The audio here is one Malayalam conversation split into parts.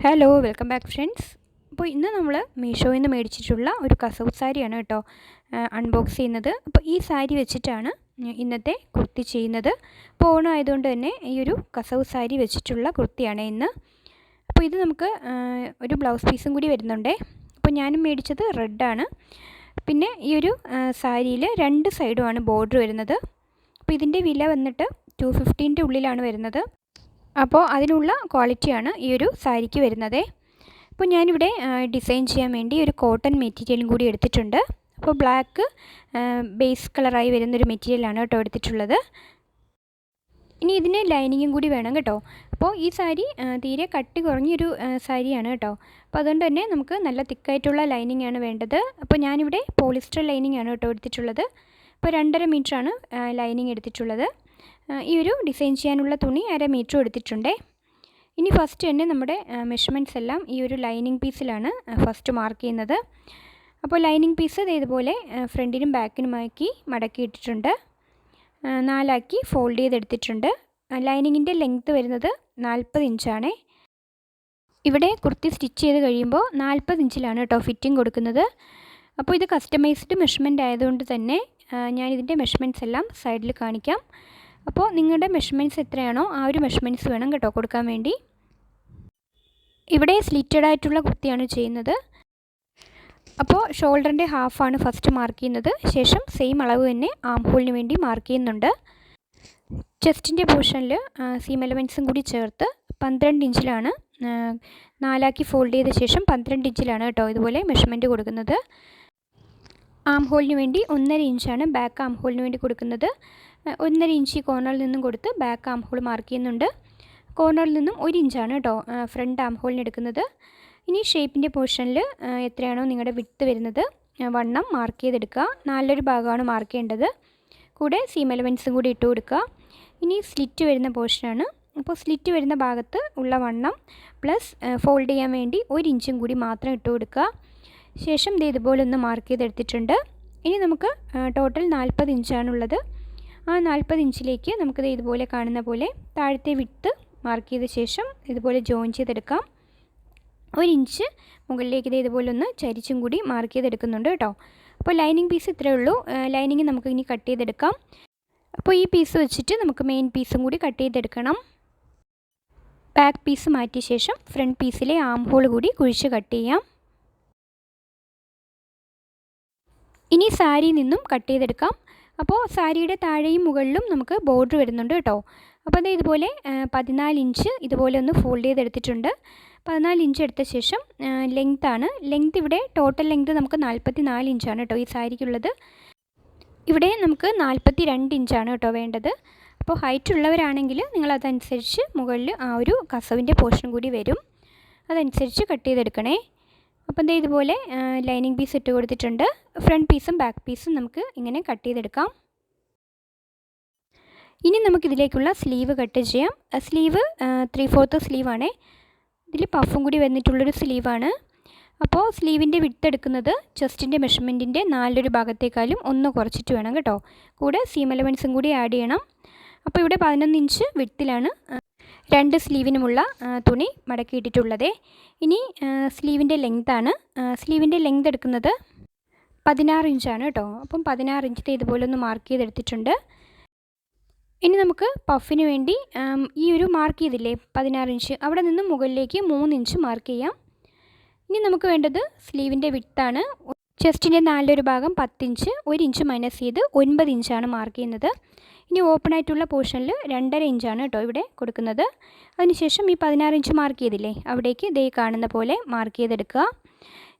ഹലോ വെൽക്കം ബാക്ക് ഫ്രണ്ട്സ് അപ്പോൾ ഇന്ന് നമ്മൾ മീഷോയിൽ നിന്ന് മേടിച്ചിട്ടുള്ള ഒരു കസവ് സാരിയാണ് കേട്ടോ അൺബോക്സ് ചെയ്യുന്നത്. അപ്പോൾ ഈ സാരി വെച്ചിട്ടാണ് ഇന്നത്തെ കുർത്തി ചെയ്യുന്നത്. അപ്പോൾ ഓണം ആയതുകൊണ്ട് തന്നെ ഈ ഒരു കസവ് സാരി വെച്ചിട്ടുള്ള കുർത്തിയാണ് ഇന്ന്. അപ്പോൾ ഇത് നമുക്ക് ഒരു ബ്ലൗസ് പീസും കൂടി വരുന്നുണ്ടേ. അപ്പോൾ ഞാനും മേടിച്ചത് റെഡാണ് പിന്നെ ഈ ഒരു സാരിയിൽ രണ്ട് സൈഡുമാണ് ബോർഡർ വരുന്നത്. അപ്പോൾ ഇതിന്റെ വില വന്നിട്ട് ടു ഫിഫ്റ്റീന്റെ ഉള്ളിലാണ് വരുന്നത്. അപ്പോൾ അതിനുള്ള ക്വാളിറ്റിയാണ് ഈ ഒരു സാരിക്ക് വരുന്നത്. അപ്പോൾ ഞാനിവിടെ ഡിസൈൻ ചെയ്യാൻ വേണ്ടി ഒരു കോട്ടൺ മെറ്റീരിയലും കൂടി എടുത്തിട്ടുണ്ട്. അപ്പോൾ ബ്ലാക്ക് ബേസ് കളറായി വരുന്നൊരു മെറ്റീരിയലാണ് കേട്ടോ എടുത്തിട്ടുള്ളത്. ഇനി ഇതിന് ലൈനിങ്ങും കൂടി വേണം കേട്ടോ. അപ്പോൾ ഈ സാരി തീരെ കട്ടി കുറഞ്ഞൊരു സാരിയാണ് കേട്ടോ. അപ്പോൾ അതുകൊണ്ട് തന്നെ നമുക്ക് നല്ല തിക്കായിട്ടുള്ള ലൈനിങ് ആണ് വേണ്ടത്. അപ്പോൾ ഞാനിവിടെ പോളിസ്റ്റർ ലൈനിങ് ആണ് കേട്ടോ എടുത്തിട്ടുള്ളത്. അപ്പോൾ രണ്ടര ആണ് ലൈനിങ് എടുത്തിട്ടുള്ളത്. ഈ ഒരു ഡിസൈൻ ചെയ്യാനുള്ള തുണി അര മീറ്റർ എടുത്തിട്ടുണ്ട്. ഇനി ഫസ്റ്റ് തന്നെ നമ്മുടെ മെഷർമെന്റ്സ് എല്ലാം ഈ ഒരു ലൈനിങ് പീസിലാണ് ഫസ്റ്റ് മാർക്ക് ചെയ്യുന്നത്. അപ്പോൾ ലൈനിങ് പീസ് ഇതുപോലെ ഫ്രണ്ടിനും ബാക്കിനുമാക്കി മടക്കി ഇട്ടിട്ടുണ്ട് നാലാക്കി ഫോൾഡ് ചെയ്തെടുത്തിട്ടുണ്ട്. ലൈനിങ്ങിന്റെ ലെങ്ത്ത് വരുന്നത് നാൽപ്പത് ഇഞ്ചാണ്. ഇവിടെ കുർത്തി സ്റ്റിച്ച് ചെയ്ത് കഴിയുമ്പോൾ നാൽപ്പത് ഇഞ്ചിലാണ് കേട്ടോ ഫിറ്റിംഗ് കൊടുക്കുന്നത്. അപ്പോൾ ഇത് കസ്റ്റമൈസ്ഡ് മെഷർമെന്റ് ആയതുകൊണ്ട് തന്നെ ഞാനിതിന്റെ മെഷർമെന്റ്സ് എല്ലാം സൈഡിൽ കാണിക്കാം. അപ്പോൾ നിങ്ങളുടെ മെഷർമെന്റ്സ് എത്രയാണോ ആ ഒരു മെഷർമെന്റ്സ് വേണം കേട്ടോ കൊടുക്കാൻ വേണ്ടി. ഇവിടെ സ്ലിറ്റഡ് ആയിട്ടുള്ള കുർത്തിയാണ് ചെയ്യുന്നത്. അപ്പോൾ ഷോൾഡറിന്റെ ഹാഫാണ് ഫസ്റ്റ് മാർക്ക് ചെയ്യുന്നത്. ശേഷം സെയിം അളവ് തന്നെ ആം ഹോളിന് വേണ്ടി മാർക്ക് ചെയ്യുന്നുണ്ട്. ചെസ്റ്റിന്റെ പോർഷനിൽ സീം എലമെന്റ്സും കൂടി ചേർത്ത് പന്ത്രണ്ട് ഇഞ്ചിലാണ് നാലാക്കി ഫോൾഡ് ചെയ്ത ശേഷം പന്ത്രണ്ട് ഇഞ്ചിലാണ് കേട്ടോ ഇതുപോലെ മെഷർമെന്റ് കൊടുക്കുന്നത്. ആം ഹോളിന് വേണ്ടി ഒന്നര ഇഞ്ചാണ് ബാക്ക് ആം ഹോളിന് വേണ്ടി കൊടുക്കുന്നത്. ഒന്നര ഇഞ്ച് കോർണറിൽ നിന്നും കൊടുത്ത് ബാക്ക് ആം ഹോൾ മാർക്ക് ചെയ്യുന്നുണ്ട്. കോർണറിൽ നിന്നും ഒരു ഇഞ്ചാണ് കേട്ടോ ഫ്രണ്ട് ആം ഹോളിന് എടുക്കുന്നത്. ഇനി ഷേപ്പിന്റെ പോർഷനിൽ എത്രയാണോ നിങ്ങളുടെ വിട്ട് വരുന്നത് വണ്ണം മാർക്ക് ചെയ്തെടുക്കുക. നല്ലൊരു ഭാഗമാണ് മാർക്ക് ചെയ്യേണ്ടത്. കൂടെ സീം എലമെൻസും കൂടി ഇട്ട് കൊടുക്കുക. ഇനി സ്ലിറ്റ് വരുന്ന പോർഷനാണ് അപ്പോൾ സ്ലിറ്റ് വരുന്ന ഭാഗത്ത് ഉള്ള വണ്ണം പ്ലസ് ഫോൾഡ് ചെയ്യാൻ വേണ്ടി ഒരു ഇഞ്ചും കൂടി മാത്രം ഇട്ട് കൊടുക്കുക. ശേഷം ഇത് ഇതുപോലെ ഒന്ന് മാർക്ക് ചെയ്തെടുത്തിട്ടുണ്ട്. ഇനി നമുക്ക് ടോട്ടൽ നാൽപ്പത് ഇഞ്ചാണുള്ളത് ആ നാൽപ്പത് ഇഞ്ചിലേക്ക് നമുക്കിത് ഇതുപോലെ കാണുന്ന പോലെ താഴത്തെ വിട്ട് മാർക്ക് ചെയ്ത ശേഷം ഇതുപോലെ ജോയിൻ ചെയ്തെടുക്കാം. ഒരു ഇഞ്ച് മുകളിലേക്ക് ഇത് ഇതുപോലെ ഒന്ന് ചരിച്ചും കൂടി മാർക്ക് ചെയ്തെടുക്കുന്നുണ്ട് കേട്ടോ. അപ്പോൾ ലൈനിങ് പീസ് ഇത്രയേ ഉള്ളൂ. ലൈനിങ് നമുക്ക് ഇനി കട്ട് ചെയ്തെടുക്കാം. അപ്പോൾ ഈ പീസ് വെച്ചിട്ട് നമുക്ക് മെയിൻ പീസും കൂടി കട്ട് ചെയ്തെടുക്കണം. ബാക്ക് പീസ് മാറ്റിയ ശേഷം ഫ്രണ്ട് പീസിലെ ആം ഹോൾ കൂടി കുഴിച്ച് കട്ട് ചെയ്യാം. ഇനി സാരിയിൽ നിന്നും കട്ട് ചെയ്തെടുക്കാം. അപ്പോൾ സാരിയുടെ താഴെയും മുകളിലും നമുക്ക് ബോർഡർ വരുന്നുണ്ട് കേട്ടോ. അപ്പോൾ അത് ഇതുപോലെ പതിനാല് ഇഞ്ച് ഇതുപോലെ ഒന്ന് ഫോൾഡ് ചെയ്തെടുത്തിട്ടുണ്ട്. പതിനാല് ഇഞ്ച് എടുത്ത ശേഷം ലെങ്ത് ആണ്. ലെങ്ത് ഇവിടെ ടോട്ടൽ ലെങ്ത് നമുക്ക് നാൽപ്പത്തി നാല് ഇഞ്ചാണ് കേട്ടോ ഈ സാരിക്കുള്ളത്. ഇവിടെ നമുക്ക് നാൽപ്പത്തി രണ്ട് ഇഞ്ചാണ് കേട്ടോ വേണ്ടത്. അപ്പോൾ ഹൈറ്റ് ഉള്ളവരാണെങ്കിൽ നിങ്ങൾ അതനുസരിച്ച് മുകളിൽ ആ ഒരു കസവിന്റെ പോർഷൻ കൂടി വരും. അതനുസരിച്ച് കട്ട് ചെയ്തെടുക്കണേ. അപ്പോൾ എന്താ ഇതുപോലെ ലൈനിങ് പീസ് ഇട്ട് കൊടുത്തിട്ടുണ്ട്. ഫ്രണ്ട് പീസും ബാക്ക് പീസും നമുക്ക് ഇങ്ങനെ കട്ട് ചെയ്തെടുക്കാം. ഇനി നമുക്കിതിലേക്കുള്ള സ്ലീവ് കട്ട് ചെയ്യാം. സ്ലീവ് ത്രീ ഫോർത്ത് സ്ലീവാണ് ഇതിൽ പഫും കൂടി വന്നിട്ടുള്ളൊരു സ്ലീവാണ് അപ്പോൾ സ്ലീവിന്റെ വിട്ട് എടുക്കുന്നത് ചെസ്റ്റിന്റെ മെഷർമെന്റിന്റെ നാലൊരു ഭാഗത്തേക്കാളും ഒന്ന് കുറച്ചിട്ട് വേണം കേട്ടോ. കൂടെ സീം കൂടി ആഡ് ചെയ്യണം. അപ്പോൾ ഇവിടെ പതിനൊന്ന് ഇഞ്ച് വിട്ടിലാണ് രണ്ട് സ്ലീവിനുമുള്ള തുണി മടക്കിയിട്ടിട്ടുള്ളത്. ഇനി സ്ലീവിന്റെ ലെങ്താണ്. സ്ലീവിന്റെ ലെങ്ത് എടുക്കുന്നത് പതിനാറ് ഇഞ്ചാണ് കേട്ടോ. അപ്പം പതിനാറ് ഇഞ്ചത്തെ ഇതുപോലെ ഒന്ന് മാർക്ക് ചെയ്തെടുത്തിട്ടുണ്ട്. ഇനി നമുക്ക് പഫിന് വേണ്ടി ഈ ഒരു മാർക്ക് ചെയ്തില്ലേ പതിനാറ് ഇഞ്ച്. അവിടെ നിന്ന് മുകളിലേക്ക് മൂന്ന് ഇഞ്ച് മാർക്ക് ചെയ്യാം. ഇനി നമുക്ക് വേണ്ടത് സ്ലീവിന്റെ വിട്ടാണ് ചെസ്റ്റിന്റെ നാലൊരു ഭാഗം പത്തിഞ്ച് ഒരു ഇഞ്ച് മൈനസ് ചെയ്ത് ഒൻപത് ഇഞ്ചാണ് മാർക്ക് ചെയ്യുന്നത്. ഇനി ഓപ്പൺ ആയിട്ടുള്ള പോർഷനിൽ രണ്ടര ഇഞ്ചാണ് കേട്ടോ ഇവിടെ കൊടുക്കുന്നത്. അതിനുശേഷം ഈ പതിനാറ് ഇഞ്ച് മാർക്ക് ചെയ്തില്ലേ അവിടേക്ക് ഇതേ കാണുന്ന പോലെ മാർക്ക് ചെയ്തെടുക്കുക.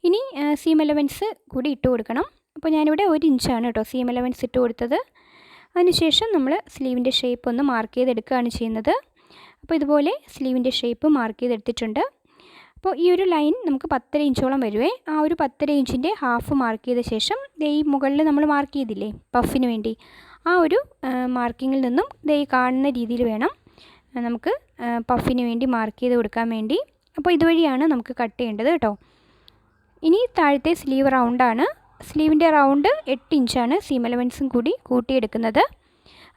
ഇനി സീം എലവൻസ് കൂടി ഇട്ട് കൊടുക്കണം. അപ്പോൾ ഞാനിവിടെ ഒരു ഇഞ്ചാണ് കേട്ടോ സീം എലവൻസ് ഇട്ട് കൊടുത്തത്. അതിനുശേഷം നമ്മൾ സ്ലീവിന്റെ ഷേപ്പ് ഒന്ന് മാർക്ക് ചെയ്തെടുക്കുകയാണ് ചെയ്യുന്നത്. അപ്പോൾ ഇതുപോലെ സ്ലീവിന്റെ ഷേപ്പ് മാർക്ക് ചെയ്തെടുത്തിട്ടുണ്ട്. അപ്പോൾ ഈ ഒരു ലൈൻ നമുക്ക് പത്തര ഇഞ്ചോളം വരുവേ. ആ ഒരു പത്തര ഇഞ്ചിന്റെ ഹാഫ് മാർക്ക് ചെയ്ത ശേഷം ഈ മുകളിൽ നമ്മൾ മാർക്ക് ചെയ്തില്ലേ പഫിന് വേണ്ടി. ഒരു മാർക്കിങ്ങിൽ നിന്നും ദേ കാണുന്ന രീതിയിൽ വേണം നമുക്ക് പഫിന് വേണ്ടി മാർക്ക് ചെയ്ത് കൊടുക്കാൻ വേണ്ടി. അപ്പോൾ ഇതുവഴിയാണ് നമുക്ക് കട്ട് ചെയ്യേണ്ടത് കേട്ടോ. ഇനി താഴത്തെ സ്ലീവ് റൗണ്ടാണ് സ്ലീവിന്റെ റൗണ്ട് എട്ട് ഇഞ്ചാണ് സീം എലമെൻസും കൂടി കൂട്ടിയെടുക്കുന്നത്.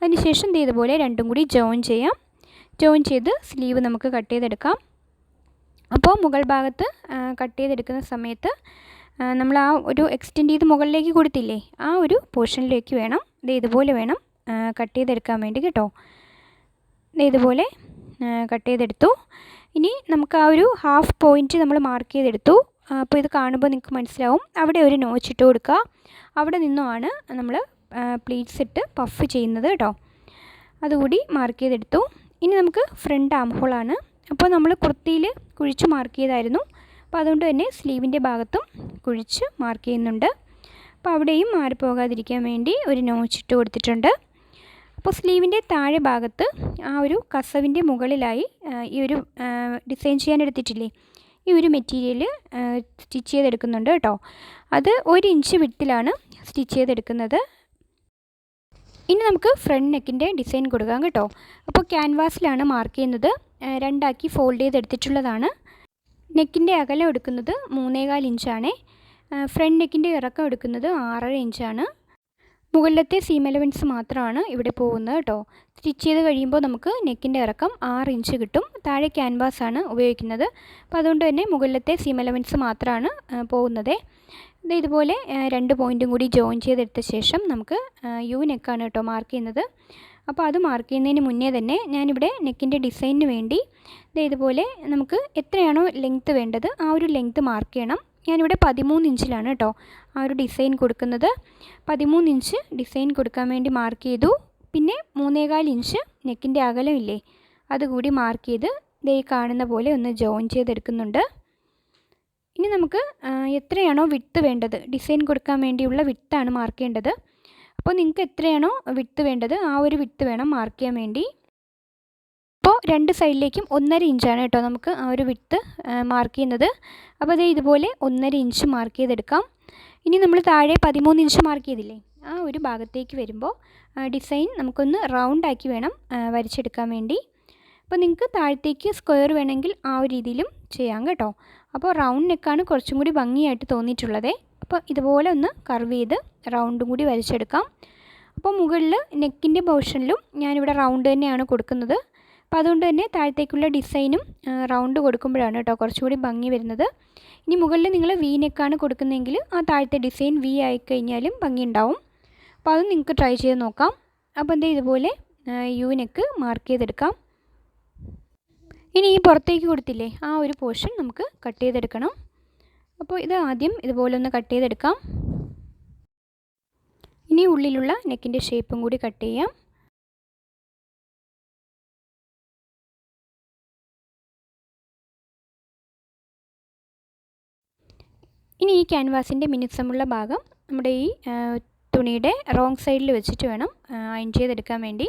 അതിനുശേഷം ഇതേപോലെ രണ്ടും കൂടി ജോയിൻ ചെയ്യാം. ജോയിൻ ചെയ്ത് സ്ലീവ് നമുക്ക് കട്ട് ചെയ്തെടുക്കാം. അപ്പോൾ മുകൾ ഭാഗത്ത് കട്ട് ചെയ്തെടുക്കുന്ന സമയത്ത് നമ്മൾ ആ ഒരു എക്സ്റ്റെൻഡ് ചെയ്ത് മുകളിലേക്ക് കൊടുത്തില്ലേ ആ ഒരു പോർഷനിലേക്ക് വേണം. ഇത് ഇതുപോലെ വേണം കട്ട് ചെയ്തെടുക്കാൻ വേണ്ടി കേട്ടോ. ഇതുപോലെ കട്ട് ചെയ്തെടുത്തു. ഇനി നമുക്ക് ആ ഒരു ഹാഫ് പോയിന്റ് നമ്മൾ മാർക്ക് ചെയ്തെടുത്തു. അപ്പോൾ ഇത് കാണുമ്പോൾ നിങ്ങൾക്ക് മനസ്സിലാവും. അവിടെ ഒരു നോച്ച് ഇട്ട് കൊടുക്കുക. അവിടെ നിന്നുമാണ് നമ്മൾ പ്ലീറ്റ്സ് ഇട്ട് പഫ് ചെയ്യുന്നത് കേട്ടോ. അതുകൂടി മാർക്ക് ചെയ്തെടുത്തു. ഇനി നമുക്ക് ഫ്രണ്ട് ആം ഹോളാണ് അപ്പോൾ നമ്മൾ കുർത്തിയിൽ കുഴിച്ച് മാർക്ക് ചെയ്തായിരുന്നു. അപ്പോൾ അതുകൊണ്ട് തന്നെ സ്ലീവിന്റെ ഭാഗത്തും കുഴിച്ച് മാർക്ക് ചെയ്യുന്നുണ്ട്. അപ്പോൾ അവിടെയും മാറിപ്പോകാതിരിക്കാൻ വേണ്ടി ഒരു നോച്ച് ഇട്ട് കൊടുത്തിട്ടുണ്ട്. അപ്പോൾ സ്ലീവിന്റെ താഴെ ഭാഗത്ത് ആ ഒരു കസവിന്റെ മുകളിലായി ഈ ഒരു ഡിസൈൻ ചെയ്യാൻ എടുത്തിട്ടില്ലേ? ഈ ഒരു മെറ്റീരിയൽ സ്റ്റിച്ച് ചെയ്തെടുക്കുന്നുണ്ട് കേട്ടോ. അത് ഒരു ഇഞ്ച് വിട്ടിലാണ് സ്റ്റിച്ച് ചെയ്തെടുക്കുന്നത്. ഇനി നമുക്ക് ഫ്രണ്ട് നെക്കിന്റെ ഡിസൈൻ കൊടുക്കാം കേട്ടോ. അപ്പോൾ ക്യാൻവാസിലാണ് മാർക്ക് ചെയ്യുന്നത്. രണ്ടാക്കി ഫോൾഡ് ചെയ്തെടുത്തിട്ടുള്ളതാണ്. നെക്കിന്റെ അകലം എടുക്കുന്നത് മൂന്നേകാൽ ഇഞ്ചാണ്. ഫ്രണ്ട് നെക്കിന്റെ ഇറക്കം എടുക്കുന്നത് ആറര ഇഞ്ചാണ് മുകളിലത്തെ സീം എലവൻസ് മാത്രമാണ് ഇവിടെ പോകുന്നത് കേട്ടോ. സ്റ്റിച്ച് ചെയ്ത് കഴിയുമ്പോൾ നമുക്ക് നെക്കിന്റെ ഇറക്കം ആറ് ഇഞ്ച് കിട്ടും. താഴെ ക്യാൻവാസ് ആണ് ഉപയോഗിക്കുന്നത്. അപ്പോൾ അതുകൊണ്ട് തന്നെ മുകളിലത്തെ സീം എലവൻസ് മാത്രമാണ് പോകുന്നത്. ഇത് ഇതുപോലെ രണ്ട് പോയിന്റും കൂടി ജോയിൻ ചെയ്തെടുത്ത ശേഷം നമുക്ക് യു നെക്കാണ് കേട്ടോ മാർക്ക് ചെയ്യുന്നത്. അപ്പോൾ അത് മാർക്ക് ചെയ്യുന്നതിന് മുന്നേ തന്നെ ഞാനിവിടെ നെക്കിന്റെ ഡിസൈനിന് വേണ്ടി ഇതുപോലെ നമുക്ക് എത്രയാണോ ലെങ്ത്ത് വേണ്ടത് ആ ഒരു ലെങ്ത്ത് മാർക്ക് ചെയ്യണം. ഞാനിവിടെ പതിമൂന്ന് ഇഞ്ചിലാണ് കേട്ടോ ആ ഒരു ഡിസൈൻ കൊടുക്കുന്നത്. പതിമൂന്ന് ഇഞ്ച് ഡിസൈൻ കൊടുക്കാൻ വേണ്ടി മാർക്ക് ചെയ്തു. പിന്നെ മൂന്നേകാൽ ഇഞ്ച് നെക്കിന്റെ ഇല്ലേ അതുകൂടി മാർക്ക് ചെയ്ത് ഇതേ കാണുന്ന പോലെ ഒന്ന് ജോയിൻ ചെയ്തെടുക്കുന്നുണ്ട്. ഇനി നമുക്ക് എത്രയാണോ വിട്ട് വേണ്ടത്? ഡിസൈൻ കൊടുക്കാൻ വേണ്ടിയുള്ള വിത്താണ് മാർക്ക് ചെയ്യേണ്ടത്. അപ്പോൾ നിങ്ങൾക്ക് എത്രയാണോ വിട്ട് വേണ്ടത് ആ ഒരു വിട്ട് വേണം മാർക്ക് ചെയ്യാൻ വേണ്ടി. അപ്പോൾ രണ്ട് സൈഡിലേക്കും ഒന്നര ഇഞ്ചാണ് കേട്ടോ നമുക്ക് ആ ഒരു വിട്ട് മാർക്ക് ചെയ്യുന്നത്. അപ്പോൾ അതേ ഇതുപോലെ ഒന്നര ഇഞ്ച് മാർക്ക് ചെയ്തെടുക്കാം. ഇനി നമ്മൾ താഴെ പതിമൂന്ന് ഇഞ്ച് മാർക്ക് ചെയ്തില്ലേ? ആ ഒരു ഭാഗത്തേക്ക് വരുമ്പോൾ ഡിസൈൻ നമുക്കൊന്ന് റൗണ്ട് ആക്കി വേണം വരച്ചെടുക്കാൻ വേണ്ടി. അപ്പോൾ നിങ്ങൾക്ക് താഴത്തേക്ക് സ്ക്വയർ വേണമെങ്കിൽ ആ ഒരു രീതിയിലും ചെയ്യാം കേട്ടോ. അപ്പോൾ റൗണ്ട് കുറച്ചും കൂടി ഭംഗിയായിട്ട് തോന്നിയിട്ടുള്ളത്. അപ്പോൾ ഇതുപോലെ ഒന്ന് കർവ് ചെയ്ത് റൗണ്ടും കൂടി വരച്ചെടുക്കാം. അപ്പോൾ മുകളിൽ നെക്കിന്റെ പോർഷനിലും ഞാനിവിടെ റൗണ്ട് തന്നെയാണ് കൊടുക്കുന്നത്. അപ്പോൾ അതുകൊണ്ട് തന്നെ താഴത്തേക്കുള്ള ഡിസൈനും റൗണ്ട് കൊടുക്കുമ്പോഴാണ് കേട്ടോ കുറച്ചുകൂടി ഭംഗി വരുന്നത്. ഇനി മുകളിൽ നിങ്ങൾ വി നെക്കാണ് കൊടുക്കുന്നതെങ്കിൽ ആ താഴത്തെ ഡിസൈൻ വി ആയി കഴിഞ്ഞാലും ഭംഗി ഉണ്ടാവും. അപ്പോൾ അത് നിങ്ങൾക്ക് ട്രൈ ചെയ്ത് നോക്കാം. അപ്പോൾ എന്താ ഇതുപോലെ യു നെക്ക് മാർക്ക് ചെയ്തെടുക്കാം. ഇനി ഈ പുറത്തേക്ക് കൊടുത്തില്ലേ ആ ഒരു പോർഷൻ നമുക്ക് കട്ട് ചെയ്തെടുക്കണം. അപ്പോൾ ഇത് ആദ്യം ഇതുപോലെ ഒന്ന് കട്ട് ചെയ്തെടുക്കാം. ഇനി ഉള്ളിലുള്ള നെക്കിന്റെ ഷേപ്പും കൂടി കട്ട് ചെയ്യാം. ഇനി ഈ ക്യാൻവാസിന്റെ മിനുസമുള്ള ഭാഗം നമ്മുടെ ഈ തുണിയുടെ റോങ് സൈഡിൽ വെച്ചിട്ട് വേണം അയൺ ചെയ്തെടുക്കാൻ വേണ്ടി.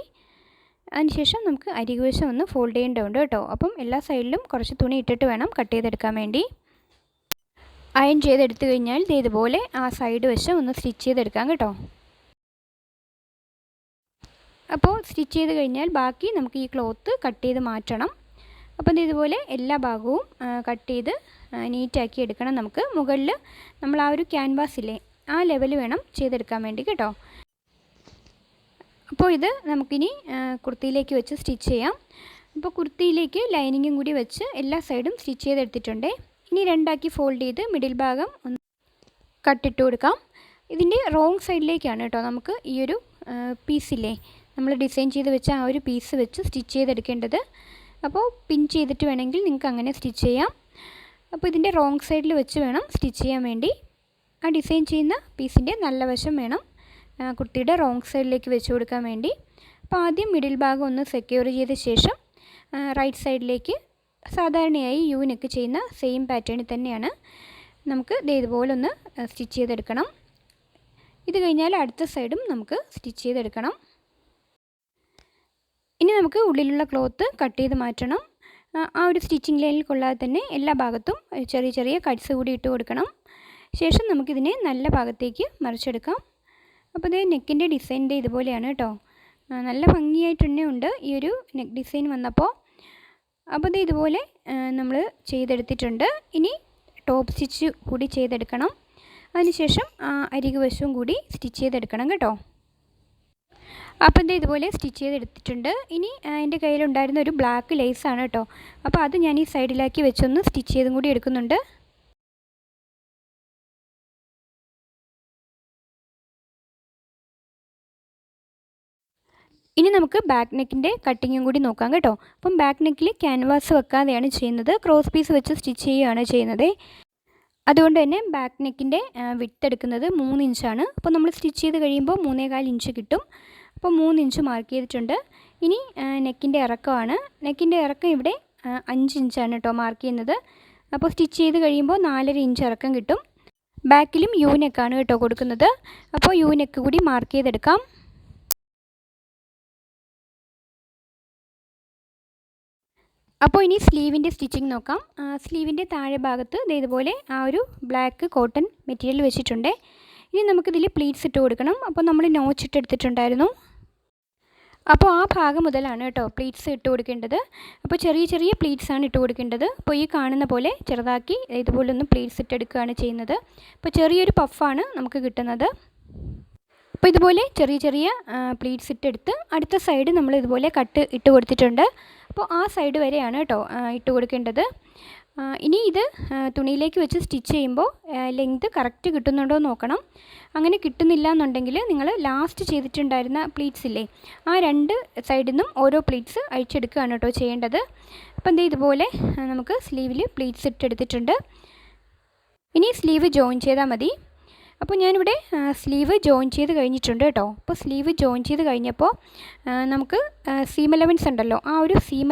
അതിനുശേഷം നമുക്ക് അരികുവശം ഒന്ന് ഫോൾഡ് ചെയ്യേണ്ടതുണ്ട് കേട്ടോ. അപ്പം എല്ലാ സൈഡിലും കുറച്ച് തുണി ഇട്ടിട്ട് വേണം കട്ട് ചെയ്തെടുക്കാൻ വേണ്ടി. അയൺ ചെയ്തെടുത്തു കഴിഞ്ഞാൽ ഇതുപോലെ ആ സൈഡ് വശം ഒന്ന് സ്റ്റിച്ച് ചെയ്തെടുക്കാം കേട്ടോ. അപ്പോൾ സ്റ്റിച്ച് ചെയ്ത് കഴിഞ്ഞാൽ ബാക്കി നമുക്ക് ഈ ക്ലോത്ത് കട്ട് ചെയ്ത് മാറ്റണം. അപ്പം ഇതുപോലെ എല്ലാ ഭാഗവും കട്ട് ചെയ്ത് നീറ്റാക്കി എടുക്കണം. നമുക്ക് മുകളിൽ നമ്മൾ ആ ഒരു ക്യാൻവാസില്ലേ ആ ലെവൽ വേണം ചെയ്തെടുക്കാൻ വേണ്ടി കേട്ടോ. അപ്പോൾ ഇത് നമുക്കിനി കുർത്തിയിലേക്ക് വെച്ച് സ്റ്റിച്ച് ചെയ്യാം. അപ്പോൾ കുർത്തിയിലേക്ക് ലൈനിങ്ങും കൂടി വെച്ച് എല്ലാ സൈഡും സ്റ്റിച്ച് ചെയ്തെടുത്തിട്ടുണ്ട്. ഇനി രണ്ടാക്കി ഫോൾഡ് ചെയ്ത് മിഡിൽ ഭാഗം ഒന്ന് കട്ടിട്ട് കൊടുക്കാം. ഇതിന്റെ റോങ് സൈഡിലേക്കാണ് കേട്ടോ നമുക്ക് ഈ ഒരു പീസില്ലേ നമ്മൾ ഡിസൈൻ ചെയ്ത് വെച്ച ആ ഒരു പീസ് വെച്ച് സ്റ്റിച്ച് ചെയ്തെടുക്കേണ്ടത്. അപ്പോൾ പിൻ ചെയ്തിട്ട് വേണമെങ്കിൽ നിങ്ങൾക്ക് അങ്ങനെ സ്റ്റിച്ച് ചെയ്യാം. അപ്പോൾ ഇതിന്റെ റോങ് സൈഡിൽ വെച്ച് വേണം സ്റ്റിച്ച് ചെയ്യാൻ വേണ്ടി. ആ ഡിസൈൻ ചെയ്യുന്ന പീസിന്റെ നല്ല വശം വേണം കുട്ടിയുടെ റോങ് സൈഡിലേക്ക് വെച്ച് കൊടുക്കാൻ വേണ്ടി. അപ്പോൾ ആദ്യം മിഡിൽ ഭാഗം ഒന്ന് സെക്യൂർ ചെയ്ത ശേഷം റൈറ്റ് സൈഡിലേക്ക് സാധാരണയായി യു നെക്ക് ചെയ്യുന്ന സെയിം പാറ്റേണിൽ തന്നെയാണ് നമുക്ക് ഇതുപോലെ ഒന്ന് സ്റ്റിച്ച് ചെയ്തെടുക്കണം. ഇത് കഴിഞ്ഞാൽ അടുത്ത സൈഡും നമുക്ക് സ്റ്റിച്ച് ചെയ്തെടുക്കണം. ഇനി നമുക്ക് ഉള്ളിലുള്ള ക്ലോത്ത് കട്ട് ചെയ്ത് മാറ്റണം. ആ ഒരു സ്റ്റിച്ചിങ് ലൈനിൽ കൊള്ളാതെ തന്നെ എല്ലാ ഭാഗത്തും ചെറിയ ചെറിയ കട്ട്സ് കൂടി ഇട്ട് കൊടുക്കണം. ശേഷം നമുക്കിതിനെ നല്ല ഭാഗത്തേക്ക് മറിച്ചെടുക്കാം. അപ്പോൾ ഇത് നെക്കിന്റെ ഡിസൈന്റെ ഇതുപോലെയാണ് കേട്ടോ നല്ല ഭംഗിയായിട്ട് തന്നെ ഉണ്ട് ഈ ഒരു നെക്ക് ഡിസൈൻ വന്നപ്പോൾ. അപ്പോൾ ഇത് ഇതുപോലെ നമ്മൾ ചെയ്തെടുത്തിട്ടുണ്ട്. ഇനി ടോപ്പ് സ്റ്റിച്ച് കൂടി ചെയ്തെടുക്കണം. അതിനുശേഷം അരികു വശവും കൂടി സ്റ്റിച്ച് ചെയ്തെടുക്കണം കേട്ടോ. അപ്പോൾ ഇത് ഇതുപോലെ സ്റ്റിച്ച് ചെയ്തെടുത്തിട്ടുണ്ട്. ഇനി എന്റെ കയ്യിലുണ്ടായിരുന്ന ഒരു ബ്ലാക്ക് ലേസാണ് കേട്ടോ. അപ്പോൾ അത് ഞാൻ ഈ സൈഡിലാക്കി വെച്ചൊന്ന് സ്റ്റിച്ച് ചെയ്തും കൂടി എടുക്കുന്നുണ്ട്. ഇനി നമുക്ക് ബാക്ക് നെക്കിന്റെ കട്ടിങ്ങും കൂടി നോക്കാം കേട്ടോ. അപ്പം ബാക്ക് നെക്കിൽ ക്യാൻവാസ് വെക്കാതെയാണ് ചെയ്യുന്നത്. ക്രോസ് പീസ് വെച്ച് സ്റ്റിച്ച് ചെയ്യുകയാണ് ചെയ്യുന്നത്. അതുകൊണ്ട് തന്നെ ബാക്ക് നെക്കിന്റെ വിട്ടെടുക്കുന്നത് മൂന്ന് ഇഞ്ചാണ്. അപ്പോൾ നമ്മൾ സ്റ്റിച്ച് ചെയ്ത് കഴിയുമ്പോൾ മൂന്നേകാൽ ഇഞ്ച് കിട്ടും. അപ്പോൾ മൂന്ന് ഇഞ്ച് മാർക്ക് ചെയ്തിട്ടുണ്ട്. ഇനി നെക്കിന്റെ ഇറക്കമാണ്. നെക്കിന്റെ ഇറക്കം ഇവിടെ അഞ്ച് ഇഞ്ചാണ് കേട്ടോ മാർക്ക് ചെയ്യുന്നത്. അപ്പോൾ സ്റ്റിച്ച് ചെയ്ത് കഴിയുമ്പോൾ നാലര ഇഞ്ച് ഇറക്കം കിട്ടും. ബാക്കിലും യു നെക്കാണ് കേട്ടോ കൊടുക്കുന്നത്. അപ്പോൾ യു നെക്ക് കൂടി മാർക്ക് ചെയ്തെടുക്കാം. അപ്പോൾ ഇനി സ്ലീവിന്റെ സ്റ്റിച്ചിങ് നോക്കാം. സ്ലീവിന്റെ താഴെ ഭാഗത്ത് ഇതേപോലെ ആ ഒരു ബ്ലാക്ക് കോട്ടൺ മെറ്റീരിയൽ വെച്ചിട്ടുണ്ട്. ഇനി നമുക്കിതിൽ പ്ലീറ്റ്സ് ഇട്ട് കൊടുക്കണം. അപ്പോൾ നമ്മൾ നോച്ച് ഇട്ട് എടുത്തിട്ടുണ്ടായിരുന്നു അപ്പോൾ ആ ഭാഗം മുതലാണ് കേട്ടോ പ്ലീറ്റ്സ് ഇട്ട് കൊടുക്കേണ്ടത്. അപ്പോൾ ചെറിയ ചെറിയ പ്ലീറ്റ്സ് ആണ് ഇട്ട് കൊടുക്കേണ്ടത്. അപ്പോൾ ഈ കാണുന്ന പോലെ ചെറുതാക്കി ഇതുപോലെ ഒന്ന് പ്ലീറ്റ്സ് ഇട്ടെടുക്കുകയാണ് ചെയ്യുന്നത്. അപ്പോൾ ചെറിയൊരു പഫാണ് നമുക്ക് കിട്ടുന്നത്. അപ്പോൾ ഇതുപോലെ ചെറിയ ചെറിയ പ്ലീറ്റ്സ് ഇട്ടെടുത്ത് അടുത്ത സൈഡ് നമ്മൾ ഇതുപോലെ കട്ട് ഇട്ട് കൊടുത്തിട്ടുണ്ട്. അപ്പോൾ ആ സൈഡ് വരെയാണ് കേട്ടോ ഇട്ട് കൊടുക്കേണ്ടത്. ഇനി ഇത് തുണിയിലേക്ക് വെച്ച് സ്റ്റിച്ച് ചെയ്യുമ്പോൾ ലെങ്ത് കറക്റ്റ് കിട്ടുന്നുണ്ടോ നോക്കണം. അങ്ങനെ കിട്ടുന്നില്ല എന്നുണ്ടെങ്കിൽ നിങ്ങൾ ലാസ്റ്റ് ചെയ്തിട്ടുണ്ടായിരുന്ന പ്ലീറ്റ്സ് ഇല്ലേ ആ രണ്ട് സൈഡിൽ നിന്നും ഓരോ പ്ലീറ്റ്സ് അഴിച്ചെടുക്കുകയാണ് കേട്ടോ ചെയ്യേണ്ടത്. അപ്പോൾ എന്താ ഇതുപോലെ നമുക്ക് സ്ലീവിൽ പ്ലീറ്റ്സ് ഇട്ടെടുത്തിട്ടുണ്ട്. ഇനി സ്ലീവ് ജോയിൻ ചെയ്താൽ മതി. അപ്പോൾ ഞാനിവിടെ സ്ലീവ് ജോയിൻ ചെയ്ത് കഴിഞ്ഞിട്ടുണ്ട് കേട്ടോ. അപ്പോൾ സ്ലീവ് ജോയിൻ ചെയ്ത് കഴിഞ്ഞപ്പോൾ നമുക്ക് സീം ഉണ്ടല്ലോ ആ ഒരു സീം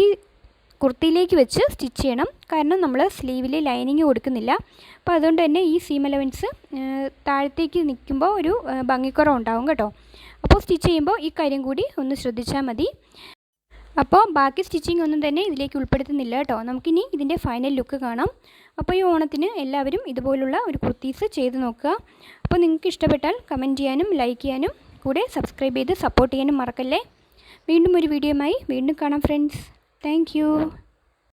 ഈ കുർത്തിയിലേക്ക് വെച്ച് സ്റ്റിച്ച് ചെയ്യണം. കാരണം നമ്മൾ സ്ലീവിൽ ലൈനിങ് കൊടുക്കുന്നില്ല. അപ്പോൾ അതുകൊണ്ട് തന്നെ ഈ സീം അലവൻസ് താഴത്തേക്ക് നിൽക്കുമ്പോൾ ഒരു ഭംഗിക്കുറവ് ഉണ്ടാവും കേട്ടോ. അപ്പോൾ സ്റ്റിച്ച് ചെയ്യുമ്പോൾ ഈ കാര്യം കൂടി ഒന്ന് ശ്രദ്ധിച്ചാൽ മതി. അപ്പോൾ ബാക്കി സ്റ്റിച്ചിങ് ഒന്നും തന്നെ ഇതിലേക്ക് ഉൾപ്പെടുത്തുന്നില്ല കേട്ടോ. നമുക്കിനി ഇതിന്റെ ഫൈനൽ ലുക്ക് കാണാം. അപ്പോൾ ഈ ഓണത്തിന് എല്ലാവരും ഇതുപോലുള്ള ഒരു കുർത്തീസ് ചെയ്ത് നോക്കുക. അപ്പോൾ നിങ്ങൾക്ക് ഇഷ്ടപ്പെട്ടാൽ കമന്റ് ചെയ്യാനും ലൈക്ക് ചെയ്യാനും കൂടെ സബ്സ്ക്രൈബ് ചെയ്ത് സപ്പോർട്ട് ചെയ്യാനും മറക്കല്ലേ? വീണ്ടും ഒരു വീഡിയോയുമായി വീണ്ടും കാണാം ഫ്രണ്ട്സ് Thank you.